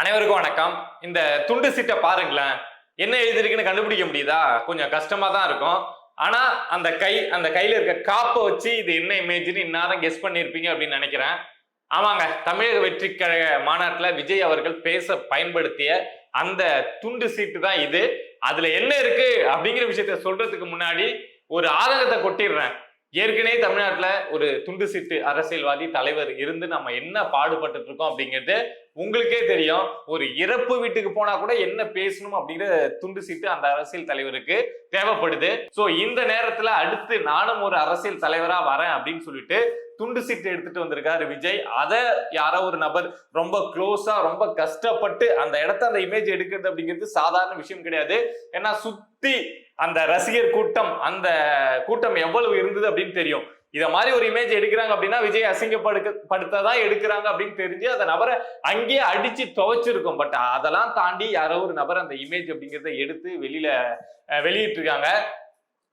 அனைவருக்கும் வணக்கம். இந்த துண்டு சீட்டை பாருங்களேன். என்ன எழுதிருக்குன்னு கண்டுபிடிக்க முடியுதா? கொஞ்சம் கஷ்டமா தான் இருக்கும். ஆனா அந்த கை அந்த கையில இருக்க காப்பை வச்சு இது என்ன இமேஜ்னு இந்நேரம் கெஸ் பண்ணியிருப்பீங்க அப்படின்னு நினைக்கிறேன். ஆமாங்க தமிழக வெற்றி கழக மாநாட்டில் விஜய் அவர்கள் பேச பயன்படுத்திய அந்த துண்டு சீட்டு தான் இது. அதுல என்ன இருக்கு அப்படிங்கிற விஷயத்த சொல்றதுக்கு முன்னாடி ஒரு ஆதங்கத்தை கொட்டிடுறேன். ஏற்கனவே தமிழ்நாட்டில் ஒரு துண்டு சீட்டு அரசியல்வாதி தலைவர் இருந்து நம்ம என்ன பாடுபட்டு இருக்கோம் அப்படிங்கிறது உங்களுக்கே தெரியும் ஒரு இறப்பு வீட்டுக்கு போனா கூட என்ன பேசணும் அப்படிங்கிற துண்டு சீட்டு அந்த அரசியல் தலைவருக்கு தேவைப்படுது. சோ இந்த நேரத்துல அடுத்து நானும் ஒரு அரசியல் தலைவரா வரேன் அப்படின்னு சொல்லிட்டு துண்டு சீட்டு எடுத்துட்டு வந்திருக்காரு விஜய். அதை யாரோ ஒரு நபர் ரொம்ப க்ளோஸா ரொம்ப கஷ்டப்பட்டு அந்த இடத்த அந்த இமேஜ் எடுக்கிறது அப்படிங்கிறது சாதாரண விஷயம் கிடையாது. ஏன்னா சுத்தி அந்த ரசிகர் கூட்டம் அந்த கூட்டம் எவ்வளவு இருந்தது அப்படின்னு தெரியும். இத மாதிரி ஒரு இமேஜ் எடுக்கிறாங்க அப்படின்னா விஜய் அசிங்கப்படுத்த படுத்ததான் எடுக்கிறாங்க அப்படின்னு தெரிஞ்சு அந்த நபரை அங்கேயே அடிச்சு துவைச்சிருக்கும். பட் அதெல்லாம் தாண்டி யாரோ ஒரு நபர் அந்த இமேஜ் அப்படிங்கிறத எடுத்து வெளியில வெளியிட்டு வெளியிட்டிருக்காங்க.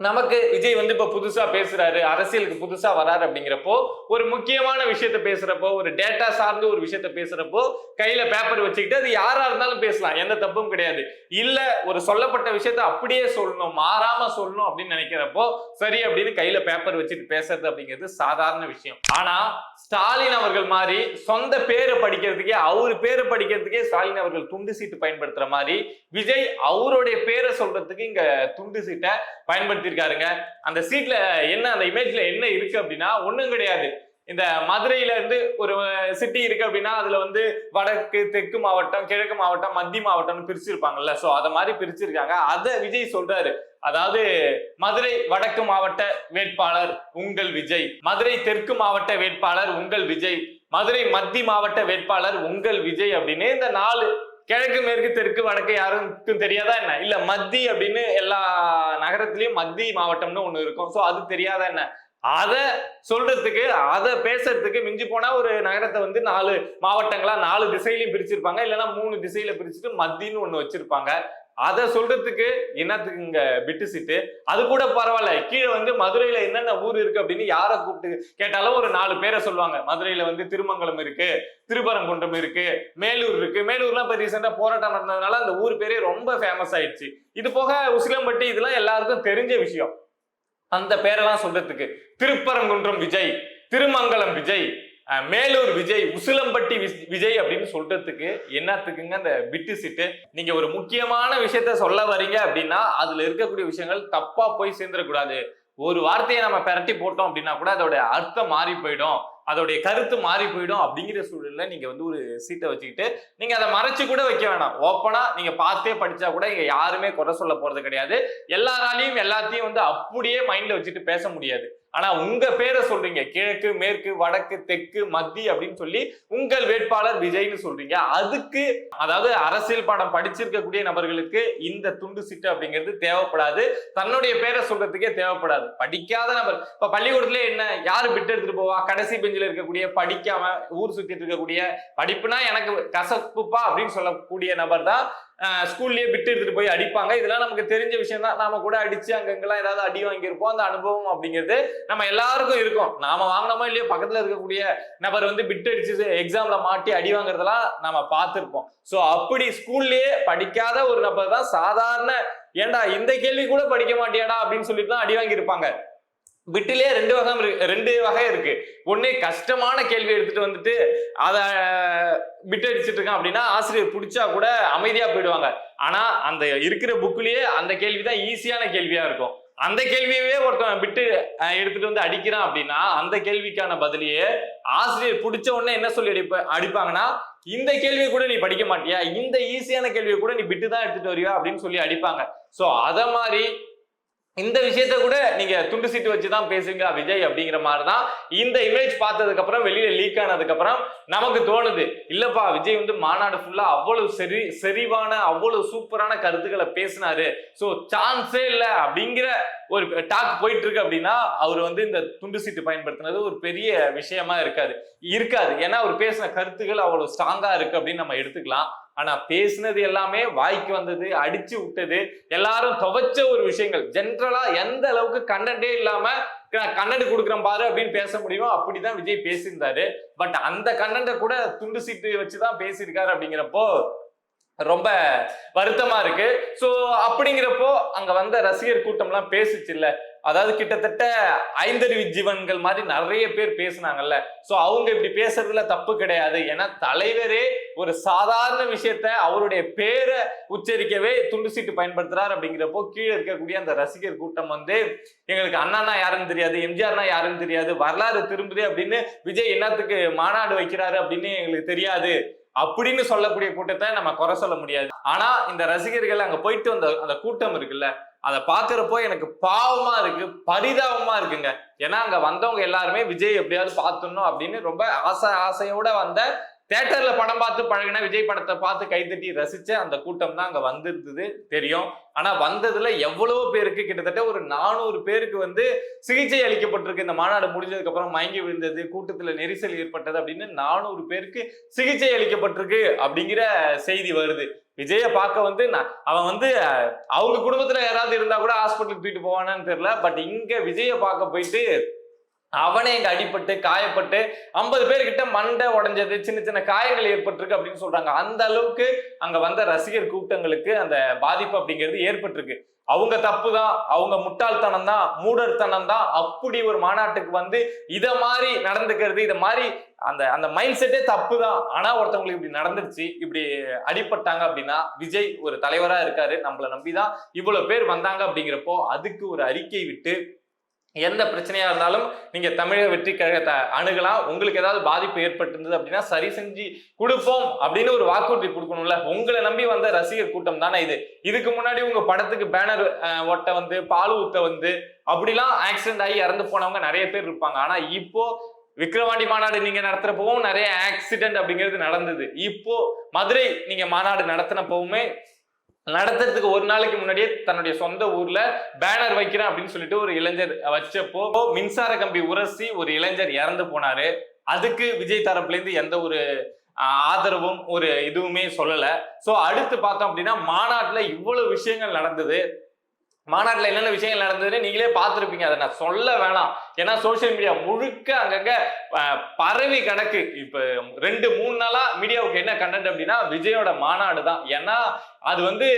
நமக்கு விஜய் வந்து இப்ப புதுசா பேசுறாரு அரசியலுக்கு புதுசா வராரு அப்படிங்கிறப்போ ஒரு முக்கியமான விஷயத்த பேசுறப்போ ஒரு டேட்டா சார்ந்து ஒரு விஷயத்த பேசுறப்போ கையில பேப்பர் வச்சுக்கிட்டு அது யாரா இருந்தாலும் பேசலாம். எந்த தப்பும் கிடையாது. இல்ல ஒரு சொல்லப்பட்ட விஷயத்த அப்படியே சொல்லணும் மாறாம சொல்லணும் அப்படின்னு நினைக்கிறப்போ சரி அப்படின்னு கையில பேப்பர் வச்சுட்டு பேசுறது அப்படிங்கிறது சாதாரண விஷயம். ஆனா ஸ்டாலின் அவர்கள் மாதிரி சொந்த பேரை படிக்கிறதுக்கே அவர் பேரை படிக்கிறதுக்கே ஸ்டாலின் அவர்கள் துண்டு சீட்டு பயன்படுத்துற மாதிரி விஜய் அவருடைய பேரை சொல்றதுக்கு இங்க துண்டு சீட்டை பயன்படுத்தி அனுப்பியிருக்காருங்க அந்த சீட்ல என்ன அந்த இமேஜ்ல என்ன இருக்கு அப்படின்னா ஒண்ணும் கிடையாது. இந்த மதுரையில இருந்து ஒரு சிட்டி இருக்கு அப்படின்னா அதுல வந்து வடக்கு தெற்கு மாவட்டம் கிழக்கு மாவட்டம் மத்திய மாவட்டம்னு பிரிச்சிருப்பாங்கல்ல. சோ அத மாதிரி பிரிச்சிருக்காங்க. அதை விஜய் சொல்றாரு. அதாவது மதுரை வடக்கு மாவட்ட வேட்பாளர் உங்கள் விஜய். மதுரை தெற்கு மாவட்ட வேட்பாளர் உங்கள் விஜய். மதுரை மத்திய மாவட்ட வேட்பாளர் உங்கள் விஜய் அப்படின்னு இந்த நாலு கிழக்கு மேற்கு தெற்கு வடக்கு யாருக்கும் தெரியாதா என்ன? இல்ல மத்தி அப்படின்னு எல்லா நகரத்திலயும் மத்தி மாவட்டம்னு ஒண்ணு இருக்கும். சோ அது தெரியாதா என்ன? அத சொல்றதுக்கு அத பேசுறதுக்கு மிஞ்சி போனா ஒரு நகரத்தை வந்து நாலு மாவட்டங்களா நாலு திசையிலையும் பிரிச்சிருப்பாங்க. இல்லைன்னா மூணு திசையில பிரிச்சுட்டு மத்தின்னு ஒண்ணு வச்சிருப்பாங்க. அதை சொல்றதுக்கு என்னத்துக்கு இங்க பிட்டு சீட்டு. அது கூட பரவாயில்ல. கீழே வந்து மதுரையில என்னென்ன ஊர் இருக்கு அப்படின்னு யாரை கூப்பிட்டு கேட்டாலும் ஒரு நாலு பேரை சொல்லுவாங்க. மதுரையில வந்து திருமங்கலம் இருக்கு திருப்பரங்குன்றம் இருக்கு மேலூர் இருக்கு. மேலூர்லாம் இப்போ ரீசெண்டா போராட்டம் நடந்ததுனால அந்த ஊர் பேரே ரொம்ப ஃபேமஸ் ஆயிடுச்சு. இது போக உசிலம்பட்டி இதெல்லாம் எல்லாருக்கும் தெரிஞ்ச விஷயம். அந்த பேரெல்லாம் சொல்றதுக்கு. திருப்பரங்குன்றம் விஜய் திருமங்கலம் விஜய் மேலூர் விஜய் உசிலம்பட்டி விஜய் அப்படின்னு சொல்றதுக்கு என்னத்துக்குங்க அந்த பிட்டு சீட்டு? நீங்க ஒரு முக்கியமான விஷயத்த சொல்ல வரீங்க அப்படின்னா அதுல இருக்கக்கூடிய விஷயங்கள் தப்பா போய் சேர்ந்துடக்கூடாது. ஒரு வார்த்தையை நம்ம பிரட்டி போட்டோம் அப்படின்னா கூட அதோட அர்த்தம் மாறி போயிடும். அதோடைய கருத்து மாறி போயிடும் அப்படிங்கிற சூழல்ல நீங்க வந்து ஒரு சீட்டை வச்சுக்கிட்டு நீங்க அதை மறைச்சு கூட வைக்க வேணாம். ஓப்பனா நீங்க பார்த்தே படிச்சா கூட இங்க யாருமே குறை சொல்ல போறது கிடையாது. எல்லாராலையும் எல்லாத்தையும் வந்து அப்படியே மைண்ட்ல வச்சுட்டு பேச முடியாது. ஆனா உங்க பேரை சொல்றீங்க. கிழக்கு மேற்கு வடக்கு தெற்கு மத்திய அப்படின்னு சொல்லி உங்கள் வேட்பாளர் விஜய்னு சொல்றீங்க. அதுக்கு அதாவது அரசியல் பாடம் படிச்சிருக்கக்கூடிய நபர்களுக்கு இந்த துண்டு சிட்டு அப்படிங்கிறது தேவைப்படாது. தன்னுடைய பேரை சொல்றதுக்கே தேவைப்படாது. படிக்காத நபர். இப்ப பள்ளிக்கூடத்துல என்ன யாரு பிட்டு எடுத்துட்டு போவா? கடைசி பெஞ்சில் இருக்கக்கூடிய படிக்காம ஊர் சுத்திட்டு இருக்கக்கூடிய படிப்புனா எனக்கு கசப்புப்பா அப்படின்னு சொல்லக்கூடிய நபர் தான் ஸ்கூல்லேயே பிட்டு எடுத்துட்டு போய் அடிப்பாங்க. இதெல்லாம் நமக்கு தெரிஞ்ச விஷயம் தான். நாம கூட அடிச்சு அங்கங்கெல்லாம் ஏதாவது அடி வாங்கியிருப்போம். அந்த அனுபவம் அப்படிங்கிறது நம்ம எல்லாருக்கும் இருக்கும். நாம வாங்கினோமோ இல்லையோ பக்கத்துல இருக்கக்கூடிய நபர் வந்து பிட் அடிச்சு எக்ஸாம்ல மாட்டி அடி வாங்குறதெல்லாம் நம்ம பார்த்துருப்போம். ஸோ அப்படி ஸ்கூல்லேயே படிக்காத ஒரு நபர் தான் சாதாரண ஏன்டா இந்த கேள்வி கூட படிக்க மாட்டியாடா? அப்படின்னு சொல்லிட்டு தான் அடி வாங்கியிருப்பாங்க. பிட்டிலே ரெண்டு வகை இருக்கு ரெண்டு வகை இருக்கு. ஒன்று கஷ்டமான கேள்வி எடுத்துட்டு வந்துட்டு அத பிட் அடிச்சுட்டு இருக்கான் அப்படின்னா ஆசிரியர் பிடிச்சா கூட அமைதியா போயிடுவாங்க. ஆனா அந்த இருக்கிற புக்லயே அந்த கேள்வி தான் ஈஸியான கேள்வியா இருக்கும். அந்த கேள்வியவே ஒருத்தன் விட்டு எடுத்துட்டு வந்து அடிக்கிறான் அப்படின்னா அந்த கேள்விக்கான பதிலையே ஆசிரியர் பிடிச்ச உடனே என்ன சொல்லி அடிப்ப அடிப்பாங்கன்னா இந்த கேள்வியை கூட நீ படிக்க மாட்டியா? இந்த ஈஸியான கேள்வியை கூட நீ பிட்டு தான் எடுத்துட்டு வரியா? அப்படின்னு சொல்லி அடிப்பாங்க. ஸோ அதை மாதிரி இந்த விஷயத்த கூட நீங்க துண்டு சீட்டு வச்சு தான் பேசுங்க விஜய் அப்படிங்கிற மாதிரி தான் இந்த இமேஜ் பார்த்ததுக்கு அப்புறம் வெளியில லீக் ஆனதுக்கு அப்புறம் நமக்கு தோணுது. இல்லப்பா விஜய் வந்து மாநாடு ஃபுல்லா அவ்வளவு சரி செறிவான அவ்வளவு சூப்பரான கருத்துக்களை பேசினாரு. சோ சான்ஸே இல்ல அப்படிங்கிற ஒரு டாக் போயிட்டு இருக்கு அப்படின்னா அவர் வந்து இந்த துண்டு சீட்டு பயன்படுத்தினது ஒரு பெரிய விஷயமா இருக்காது. இருக்காது. ஏன்னா அவர் பேசின கருத்துக்கள் அவ்வளவு ஸ்ட்ராங்கா இருக்கு அப்படின்னு நம்ம எடுத்துக்கலாம். ஆனா பேசினது எல்லாமே வாய்க்கு வந்தது அடிச்சு விட்டது எல்லாரும் துவைச்ச ஒரு விஷயங்கள். ஜென்ரலா எந்த அளவுக்கு கண்டென்ட்டே இல்லாம கண்டென்ட் கொடுக்குறேன் பாரு அப்படின்னு பேச முடியுமோ அப்படிதான் விஜய் பேசியிருந்தாரு. பட் அந்த கண்டென்ட்டை கூட துண்டு சீட்டு வச்சுதான் பேசியிருக்காரு அப்படிங்கிறப்போ ரொம்ப வருத்தமா இருக்கு. சோ அப்படிங்கிறப்போ அங்க வந்த ரசிகர் கூட்டம்லாம் பேசுச்சு இல்லை. அதாவது கிட்டத்தட்ட ஐந்தறிவு ஜீவன்கள் மாதிரி நிறைய பேர் பேசுனாங்கல்ல. ஸோ அவங்க இப்படி பேசுறதுல தப்பு கிடையாது. ஏன்னா தலைவரே ஒரு சாதாரண விஷயத்த அவருடைய பேரை உச்சரிக்கவே துண்டு சீட்டு பயன்படுத்துறாரு அப்படிங்கிறப்போ கீழே இருக்கக்கூடிய அந்த ரசிகர் கூட்டம் வந்து எங்களுக்கு அண்ணானா யாருன்னு தெரியாது எம்ஜிஆர்னா யாருன்னு தெரியாது வரலாறு திரும்புது அப்படின்னு விஜய் என்னத்துக்கு மாநாடு வைக்கிறாரு அப்படின்னு எங்களுக்கு தெரியாது. அப்படின்னு சொல்லக்கூடிய கூட்டத்தை நம்ம குறை சொல்ல முடியாது. ஆனா இந்த ரசிகர்கள் அங்க போயிட்டு வந்த அந்த கூட்டம் இருக்குல்ல அதை பாக்குறப்போ எனக்கு பாவமா இருக்கு பரிதாபமா இருக்குங்க. ஏன்னா அங்க வந்தவங்க எல்லாருமே விஜய் எப்படியாவது பார்த்துடணும் அப்படின்னு ரொம்ப ஆசை ஆசையோட வந்த தேட்டர்ல படம் பார்த்து பழகின விஜய் படத்தை பார்த்து கைத்தட்டி ரசிச்ச அந்த கூட்டம் தான் அங்க வந்திருந்தது தெரியும். ஆனா வந்ததுல எவ்வளவு பேருக்கு கிட்டத்தட்ட ஒரு நானூறு பேருக்கு வந்து சிகிச்சை அளிக்கப்பட்டிருக்கு. இந்த மாநாடு முடிஞ்சதுக்கு அப்புறம் மயங்கி விழுந்தது கூட்டத்துல நெரிசல் ஏற்பட்டது அப்படின்னு நானூறு பேருக்கு சிகிச்சை அளிக்கப்பட்டிருக்கு அப்படிங்கிற செய்தி வருது. விஜய பார்க்க வந்து நான் அவன் வந்து அவங்க குடும்பத்துல யாராவது இருந்தா கூட ஹாஸ்பிட்டலுக்கு தூக்கிட்டு போவானான்னு தெரியல. பட் இங்க விஜய பார்க்க போயிட்டு அவனே இங்க அடிபட்டு காயப்பட்டு ஐம்பது பேர்கிட்ட மண்டை உடஞ்சது சின்ன சின்ன காயங்கள் ஏற்பட்டிருக்கு அப்படின்னு சொல்றாங்க. அந்த அளவுக்கு அங்க வந்த ரசிகர் கூட்டங்களுக்கு அந்த பாதிப்பு அப்படிங்கிறது ஏற்பட்டிருக்கு. அவங்க தப்பு தான் அவங்க முட்டாள்தனம் தான் மூடர்த்தனம் தான் அப்படி ஒரு மாநாட்டுக்கு வந்து இதை மாதிரி நடந்துக்கிறது இதை மாதிரி அந்த அந்த மைண்ட் செட்டே தப்பு தான் ஆனா ஒருத்தவங்களுக்கு இப்படி நடந்துருச்சு இப்படி அடிபட்டாங்க அப்படின்னா விஜய் ஒரு தலைவரா இருக்காரு நம்மளை நம்பிதான் இவ்வளவு பேர் வந்தாங்க அப்படிங்கிறப்போ அதுக்கு ஒரு அறிக்கை விட்டு எந்த பிரச்சனையா இருந்தாலும் நீங்க தமிழக வெற்றி கழகத்தை அணுகலாம் உங்களுக்கு ஏதாவது பாதிப்பு ஏற்பட்டிருந்தது அப்படின்னா சரி செஞ்சு கொடுப்போம் அப்படின்னு ஒரு வாக்குறுதி கொடுக்கணும்ல. உங்களை நம்பி வந்த ரசிகர் கூட்டம் தானே இது. இதுக்கு முன்னாடி உங்க படத்துக்கு பேனர் ஒட்ட வந்து பால் ஊத்த வந்து அப்படிலாம் ஆக்சிடென்ட் ஆகி இறந்து போனவங்க நிறைய பேர் இருப்பாங்க. ஆனா இப்போ விக்ரவாண்டி மாநாடு நீங்க நடத்துறப்பவும் நிறைய ஆக்சிடென்ட் அப்படிங்கிறது நடந்தது. இப்போ மதுரை நீங்க மாநாடு நடத்தினப்பவுமே நடத்துறதுக்கு ஒரு நாளைக்கு முன்னாடியே தன்னுடைய சொந்த ஊர்ல பேனர் வைக்கிறேன் அப்படின்னு சொல்லிட்டு ஒரு இளைஞர் வச்சப்போ மின்சார கம்பி உரசி ஒரு இளைஞர் இறந்து போனாரு. அதுக்கு விஜய் தரப்புல இருந்து எந்த ஒரு ஆதரவும் ஒரு இதுவுமே சொல்லலை. ஸோ அடுத்து பார்த்தோம் அப்படின்னா மாநாட்டில் இவ்வளவு விஷயங்கள் நடந்தது. மாநாட்டில் என்னென்ன விஷயங்கள் நடந்ததுன்னு நீங்களே பார்த்துருப்பீங்க. அதை நான் சொல்ல வேணாம். ஏன்னா சோஷியல் மீடியா முழுக்க அங்கங்க பரவி கணக்கு இப்போ ரெண்டு மூணு நாளாக மீடியாவுக்கு என்ன கண்டென்ட் அப்படின்னா விஜயோட மாநாடு தான். ஏன்னா அது வந்து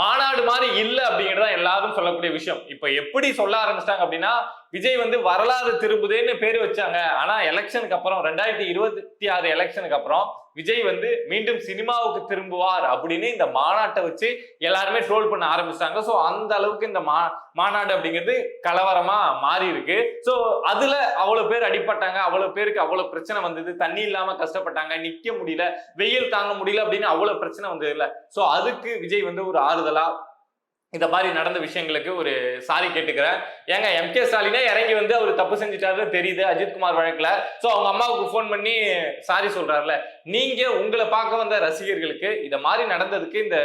மாநாடு மாதிரி இல்லை அப்படிங்கிறது தான் எல்லாரும் சொல்லக்கூடிய விஷயம். இப்போ எப்படி சொல்ல ஆரம்பிச்சிட்டாங்க அப்படின்னா விஜய் வந்து வரலாறு திரும்புதேன்னு பேர் வச்சாங்க. ஆனால் எலெக்ஷனுக்கு அப்புறம் ரெண்டாயிரத்தி இருபத்தி ஆறு எலெக்ஷனுக்கு அப்புறம் விஜய் வந்து மீண்டும் சினிமாவுக்கு திரும்புவார் அப்படின்னு இந்த மாநாட்டை வச்சு எல்லாருமே ட்ரோல் பண்ண ஆரம்பிச்சிட்டாங்க ஸோ அந்த அளவுக்கு இந்த மா மாநாடு அப்படிங்கிறது கலவரமா மாறி இருக்கு. ஸோ அதுல அவ்வளவு பேர் அடிப்பட்டாங்க அவ்வளவு பேருக்கு அவ்வளவு பிரச்சனை வந்தது. தண்ணி இல்லாம கஷ்டப்பட்டாங்க. நிக்க முடியல. வெயில் தாங்க முடியல அப்படின்னு அவ்வளவு பிரச்சனை வந்தது இல்லை. ஸோ அதுக்கு விஜய் வந்து ஒரு ஆறுதலா இந்த மாதிரி நடந்த விஷயங்களுக்கு ஒரு சாரி கேட்டுக்கிறேன். ஏங்க எம் கே ஸ்டாலினே இறங்கி வந்து அவர் தப்பு செஞ்சுட்டாருன்னு தெரியுது அஜித்குமார் வழக்குல. சோ அவங்க அம்மாவுக்கு ஃபோன் பண்ணி சாரி சொல்றாருல. நீங்க உங்களை பார்க்க வந்த ரசிகர்களுக்கு இத மாதிரி நடந்ததுக்கு இந்த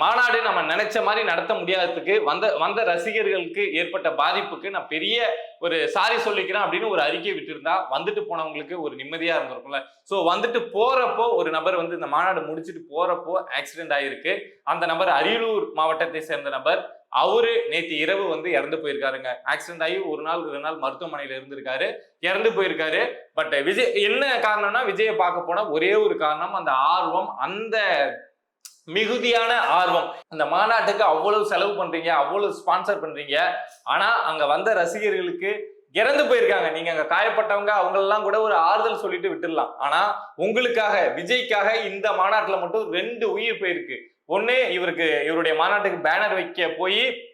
மாநாடு நம்ம நினைச்ச மாதிரி நடத்த முடியாததுக்கு வந்த வந்த ரசிகர்களுக்கு ஏற்பட்ட பாதிப்புக்கு நான் பெரிய ஒரு சாரி சொல்லிக்கிறேன் அப்படின்னு ஒரு அறிக்கை விட்டுருந்தா வந்துட்டு போனவங்களுக்கு ஒரு நிம்மதியா இருந்திருக்கும்ல. ஸோ வந்துட்டு போறப்போ ஒரு நபர் வந்து இந்த மாநாடு முடிச்சுட்டு போறப்போ ஆக்சிடென்ட் ஆயிருக்கு. அந்த நபர் அரியலூர் மாவட்டத்தை சேர்ந்த நபர். அவரு நேற்று இரவு வந்து இறந்து போயிருக்காருங்க. ஆக்சிடென்ட் ஆகி ஒரு நாள் ரெண்டு நாள் மருத்துவமனையில இருந்திருக்காரு. இறந்து போயிருக்காரு. பட் விஜய் என்ன காரணம்னா விஜயை பார்க்க போனா ஒரே ஒரு காரணம் அந்த ஆர்வம் அந்த மிகுதியான ஆர்வம். அந்த மாநாட்டுக்கு அவ்வளவு செலவு பண்றீங்க அவ்வளவு ஸ்பான்சர் பண்றீங்க. ஆனா அங்க வந்த ரசிகர்களுக்கு இறந்து போயிருக்காங்க. நீங்க அங்க காயப்பட்டவங்க அவங்களெல்லாம் கூட ஒரு ஆறுதல் சொல்லிட்டு விட்டுடலாம். ஆனா உங்களுக்காக விஜய்க்காக இந்த மாநாட்டுல மட்டும் ரெண்டு உயிர் போயிருக்கு. ஒன்னு இவருக்கு இவருடைய மாநாட்டுக்கு பேனர் வைக்க போய்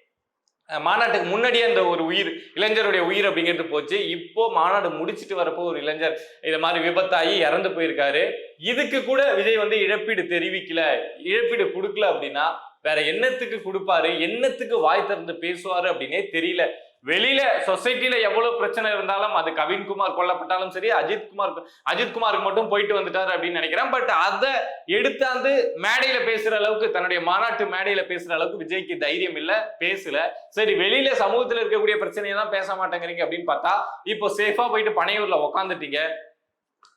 மாநாட்டுக்கு முன்னாடியே அந்த ஒரு உயிர் இளைஞருடைய உயிர் அப்படிங்கிறது போச்சு. இப்போ மாநாடு முடிச்சுட்டு வரப்போ ஒரு இளைஞர் இதை மாதிரி விபத்தாகி இறந்து போயிருக்காரு. இதுக்கு கூட விஜய் வந்து இழப்பீடு தெரிவிக்கல. இழப்பீடு கொடுக்கல அப்படின்னா வேற என்னத்துக்கு கொடுப்பாரு? என்னத்துக்கு வாய் திறந்து பேசுவாரு அப்படின்னே தெரியல. வெளியில சொசைட்டில எவ்வளவு பிரச்சனை இருந்தாலும் அது கவின்குமார் கொல்லப்பட்டாலும் சரி அஜித்குமார் அஜித்குமாருக்கு மட்டும் போயிட்டு வந்துட்டாரு அப்படின்னு நினைக்கிறேன். பட் அதை எடுத்தாந்து மேடையில பேசுற அளவுக்கு தன்னுடைய மாநாட்டு மேடையில பேசுற அளவுக்கு விஜய்க்கு தைரியம் இல்ல பேசல. சரி வெளியில சமூகத்துல இருக்கக்கூடிய பிரச்சனையை தான் பேச மாட்டேங்கிறீங்க அப்படின்னு பார்த்தா இப்போ சேஃபா போயிட்டு பனையூர்ல உக்காந்துட்டீங்க.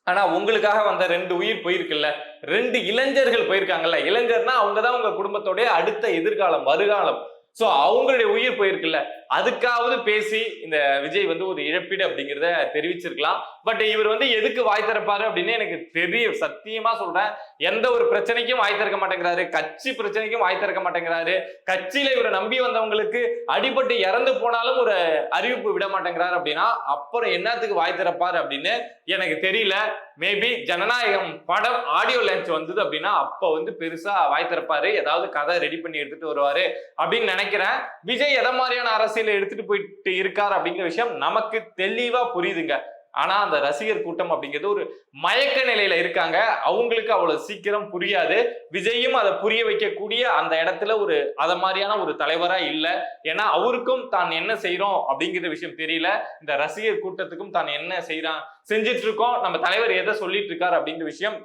ஆனா உங்களுக்காக வந்த ரெண்டு உயிர் போயிருக்குல்ல ரெண்டு இளைஞர்கள் போயிருக்காங்கல்ல இளைஞர்னா அவங்கதான் உங்க குடும்பத்தோடைய அடுத்த எதிர்காலம் வருகாலம். ஸோ அவங்களுடைய உயிர் போயிருக்குல்ல. அதுக்காவது பேசி இந்த விஜய் வந்து ஒரு இழப்பீடு அப்படிங்கிறத தெரிவிச்சிருக்கலாம். பட் இவர் வந்து எதுக்கு வாய் திறப்பாரு அப்படின்னு எனக்கு தெரிய சத்தியமா சொல்றேன். எந்த ஒரு பிரச்சனைக்கும் வாய் திறக்க மாட்டேங்கிறாரு. கட்சி பிரச்சனைக்கும் வாய் திறக்க மாட்டேங்கிறாரு. கட்சியில இவரை நம்பி வந்தவங்களுக்கு அடிபட்டு இறந்து போனாலும் ஒரு அறிவிப்பு விட மாட்டேங்கிறாரு அப்படின்னா அப்புறம் என்னத்துக்கு வாய் திறப்பாரு அப்படின்னு எனக்கு தெரியல. மேபி ஜனநாயகம் படம் ஆடியோ லான்ச் வந்தது அப்படின்னா அப்ப வந்து பெருசா வாய் திறப்பாரு ஏதாவது கதை ரெடி பண்ணி எடுத்துட்டு வருவாரு அப்படின்னு நினைக்கிறேன். விஜய் எதை மாதிரியான அரசியல் எடுத்துட்டு போயிட்டு இருக்காரு அப்படிங்கிற விஷயம் நமக்கு தெளிவா புரியுதுங்க. ஆனா அந்த ரசிகர் கூட்டம் அப்படிங்கிறது ஒரு மயக்க நிலையில இருக்காங்க. அவங்களுக்கு அவ்வளவு சீக்கிரம் புரியாது. விஜயும் அதை புரிய வைக்கக்கூடிய அந்த இடத்துல ஒரு அத மாதிரியான ஒரு தலைவரா இல்ல. ஏன்னா அவருக்கும் தான் என்ன செய்யறோம் அப்படிங்கிற விஷயம் தெரியல. இந்த ரசிகர் கூட்டத்துக்கும் தான் என்ன செய்யறான் செஞ்சிட்டு இருக்கோம். நம்ம தலைவர் எதை சொல்லிட்டு இருக்காரு அப்படிங்கிற விஷயம்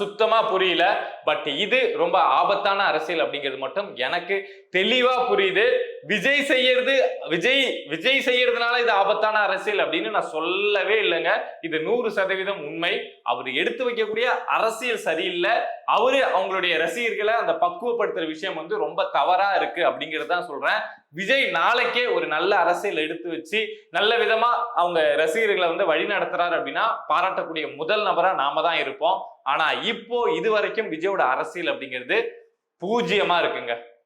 சுத்தமா புரியல. பட் இது ரொம்ப ஆபத்தான அரசியல் அப்படிங்கிறது மட்டும் எனக்கு தெளிவா புரியுது. விஜய் செய்யறது விஜய் விஜய் செய்யறதுனால இது ஆபத்தான அரசியல் அப்படின்னு நான் சொல்லவே இல்லைங்க. இது நூறு சதவீதம் உண்மை. அவர் எடுத்து வைக்கக்கூடிய அரசியல் சரியில்லை. அவரு அவங்களுடைய ரசிகர்களை அந்த பக்குவப்படுத்துற விஷயம் வந்து ரொம்ப தவறா இருக்கு அப்படிங்கிறது தான் சொல்றேன். விஜய் நாளைக்கே ஒரு நல்ல அரசியல் எடுத்து வச்சு நல்ல விதமா அவங்க ரசிகர்களை வந்து வழி நடத்துறாரு அப்படின்னா பாராட்டக்கூடிய முதல் நபரா நாம தான் இருப்போம். ஆனா இப்போ இது வரைக்கும் விஜயோட அரசியல் அப்படிங்கிறது பூஜ்ஜியமா இருக்குங்க.